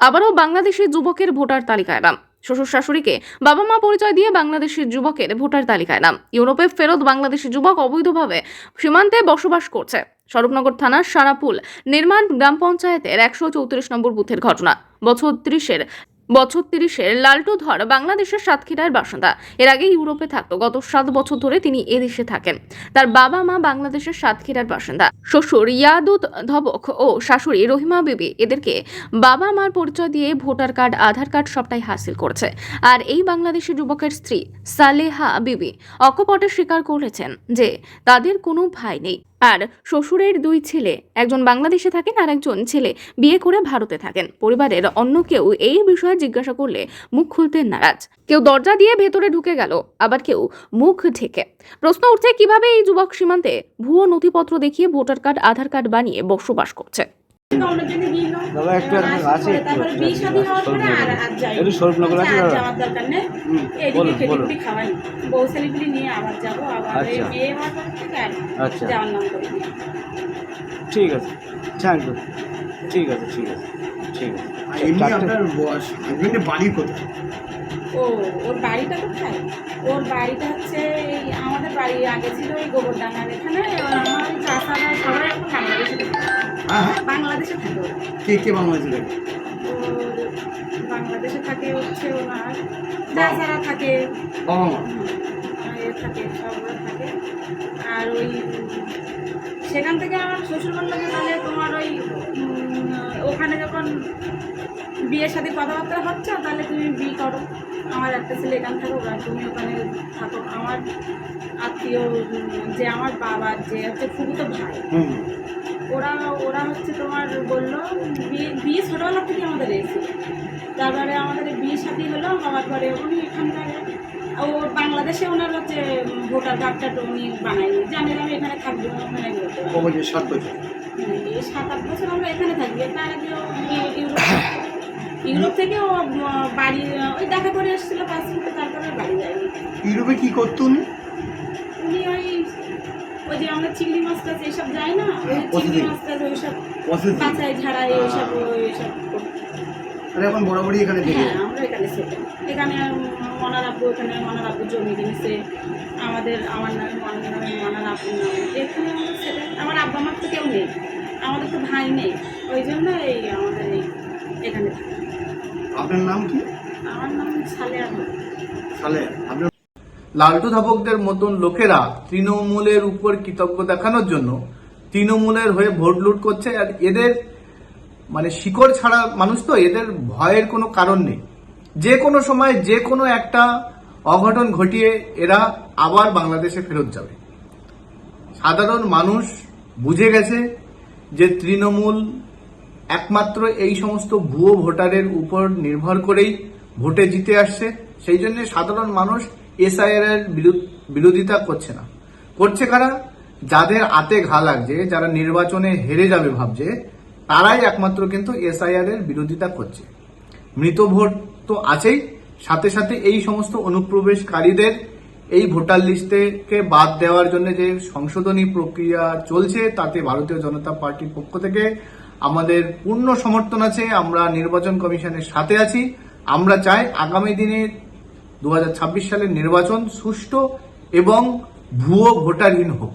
আবারও বাংলাদেশের যুবকের ভোটার তালিকায় নাম। শ্বশুর শাশুড়িকে বাবা মা পরিচয় দিয়ে বাংলাদেশের যুবকের ভোটার তালিকায় নাম। ইউরোপে ফেরত বাংলাদেশি যুবক অবৈধভাবে সীমান্তে বসবাস করছে। স্বরূপনগর থানার সারাপুল, নির্মাণ গ্রাম পঞ্চায়েতের একশো চৌত্রিশ নম্বর বুথের ঘটনা। বছর ত্রিশের বছর তিরিশের লালটু ধর বাংলাদেশের সাতক্ষীরার বাসিন্দা। এর আগে ইউরোপে থাকতো। গত সাত বছর ধরে তিনি এদেশে থাকেন। তার বাবা মা বাংলাদেশের সাতক্ষীরার বাসিন্দা। শ্বশুর ইয়াদুত ধবক ও শাশুড়ি রহিমা বিবি এদেরকে বাবা মার পরিচয় দিয়ে ভোটার কার্ড, আধার কার্ড সবটাই হাসিল করছে। আর এই বাংলাদেশি যুবকের স্ত্রী সালেহা বিবি অকপটে স্বীকার করেছেন যে তাদের কোনো ভাই নেই। আর শ্বশুরের দুই ছেলে, একজন বাংলাদেশে থাকেন আর একজন ছেলে বিয়ে করে ভারতে থাকেন। পরিবারের অন্য কেউ এই বিষয়ে জিজ্ঞাসা করলে মুখ খুলতে নারাজ। কেউ দরজা দিয়ে ভেতরে ঢুকে গেল, আবার কেউ মুখ ঢেকে। প্রশ্ন উঠছে কীভাবে এই যুবক সীমান্তে ভুয়ো নথিপত্র দেখিয়ে ভোটার কার্ড, আধার কার্ড বানিয়ে বসবাস করছে। দাদা একটু আছে একটু স্বরূপনগর আছে দাদা। বলুন, বলুন। বউ ছেলেগুলি নিয়ে আবার যাব আবার এই আচ্ছা। আচ্ছা ঠিক আছে। Thank you. ঠিক আছে ঠিক আছে। ঠিক আছে। আপনার বয়স বাড়ি কোথায়? ও ওর বাড়িটা কোথায়? ওর বাড়িটা হচ্ছে বাড়ি আগে ছিল ওই গোবরডাঙ্গার এখানে। এবার আমার চাষারা সবাই এখন বাংলাদেশে থাকে। হ্যাঁ হ্যাঁ। বাংলাদেশে থাকে। কে কে বাংলাদেশে থাকে? বাংলাদেশে থাকে হচ্ছে ওনার চাষারা থাকে। বাবা মা। থাকে সব থাকে। আর ওই সেখান থেকে আমার শ্বশুর বলল যে তাহলে তোমার ওই ওখানে যখন বিয়ের সাথে কথাবার্তা হচ্ছে তাহলে তুমি বিয়ে করো। আমার একটা ছেলে এখানে থাকো আর তুমি ওখানে থাকো। আমার আত্মীয় যে আমার বাবার যে হচ্ছে খুবই তো ভাই ওরা ওরা হচ্ছে তোমার বলল বিয়ে বিয়ে ছোটোবেলা থেকে আমাদের এসে তারপরে আমাদের বিয়ে সাথী হলো হওয়ার পরে উনি এখানকার ও বাংলাদেশে ওনার হচ্ছে ভোটার কার্ডটা উনি বানায়নি। জানেন আমি এখানে থাকব ওখানে সাত বছর? সাত আট বছর আমরা এখানে থাকবি তার আগে ইউরোপ ইউরোপ থেকে ও বাড়ি ওই দেখা করে এসেছিল পাসপোর্টে তারপরে বাড়ি যায়নি। ইউরোপে কি করতো উনি? উনি ওই ওই যে আমরা চিংড়ি মাছ টাছ এইসব যাই না ওই চিংড়ি মাছ টাছ ওইসব প্রসেসিং বাছাই ঝাড়াই ওইসব এখন বরাবরই এখানে থেকে হ্যাঁ আমরা এখানে সেটা এখানে মনার আব্বু এখানে মনার আব্বু জমি কিনেছে আমাদের আমার নামে মনার নামে মনার আব্বুর নামে। এখানে আমাদের সেটা আমার আব্বা আমার তো কেউ নেই আমাদের তো ভাই নেই ওই জন্য এই আমাদের এই এখানে আপনার নাম কি? আমার নাম সালে আহমদ সালে আপনার লালটু ধাবকদের মতন লোকেরা তৃণমূলের উপর কৃতজ্ঞ দেখানোর জন্য তৃণমূলের হয়ে ভোট লুট করছে আর এদের মানে শিকড় ছাড়া মানুষ তো এদের ভয়ের কোনো কারণ নেই। যে কোনো সময় যে কোনো একটা অঘটন ঘটিয়ে এরা আবার বাংলাদেশে ফেরত যাবে। সাধারণ মানুষ বুঝে গেছে যে তৃণমূল একমাত্র এই সমস্ত ভুয়ো ভোটারের উপর নির্ভর করেই ভোটে জিতে আসছে। সেই জন্য সাধারণ মানুষ এসআইআর এর বিরোধিতা করছে না। করছে কারা? যাদের আতে ঘা লাগছে, যারা নির্বাচনে হেরে যাবে ভাবছে, তারাই একমাত্র কিন্তু এসআইআর এর বিরোধিতা করছে। মৃত ভোট তো আছেই। সাথে সাথে এই সমস্ত অনুপ্রবেশকারীদের এই ভোটার লিস্ট থেকে বাদ দেওয়ার জন্য যে সংশোধনী প্রক্রিয়া চলছে, তাতে ভারতীয় জনতা পার্টির পক্ষ থেকে আমাদের পূর্ণ সমর্থন আছে। আমরা নির্বাচন কমিশনের সাথে আছি। আমরা চাই আগামী দিনে দু হাজার ছাব্বিশ সালের নির্বাচন সুষ্ঠু এবং ভুয়ো ভোটারহীন হোক।